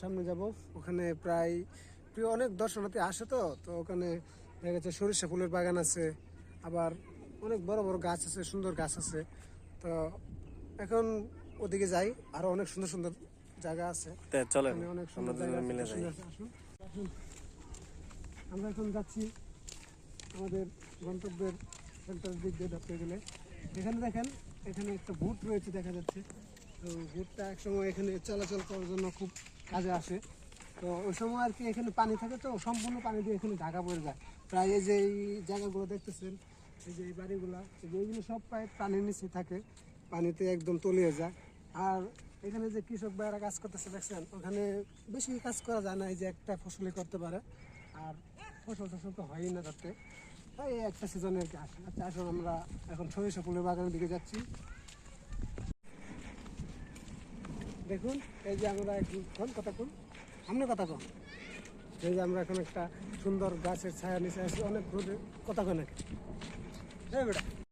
সামনে যাব। ওখানে প্রায় প্রিয় অনেক দর্শনার্থী আসে তো তো ওখানে দেখা যাচ্ছে সরিষা ফুলের বাগান আছে আবার অনেক বড় বড় গাছ আছে সুন্দর গাছ আছে। তো এখন ওদিকে যাই আরও অনেক সুন্দর সুন্দর জায়গা আছে। অনেক সুন্দর জায়গা মিলে যাই। আমরা এখন যাচ্ছি আমাদের গন্তব্যের সেন্টারের দিক দিয়ে ধরতে গেলে। এখানে দেখেন এখানে একটা বুট রয়েছে দেখা যাচ্ছে। তো বুটটা একসময় এখানে চলাচল করার জন্য খুব কাজে আসে। তো ওই সময় আর কি এখানে পানি থাকে তো, সম্পূর্ণ পানি দিয়ে এখানে ঢাকা পড়ে যায়। প্রায় এই যে এই জায়গাগুলো দেখতেছেন, এই যে এই বাড়িগুলা এইগুলো সব প্রায় পানির নিচে থাকে, পানিতে একদম তলিয়ে যায়। আর এখানে যে কৃষক ভাইয়েরা কাজ করতেছে, দেখছেন, ওখানে বেশি কাজ করা যায় না, এই যে একটা ফসলই করতে পারে। আর ফসল টসল তো হয়ই না তাতে তাই একটা সিজনে আর কি আসে। আসুন আমরা এখন সরিষা ফুলের বাগানের দিকে যাচ্ছি। দেখুন, এই যে আমরা এখন কথা কোন? সামনে কথা কম এই যে আমরা এখন একটা সুন্দর গাছের ছায়া নিচে আছি, অনেক কথা কয় এই বেটা।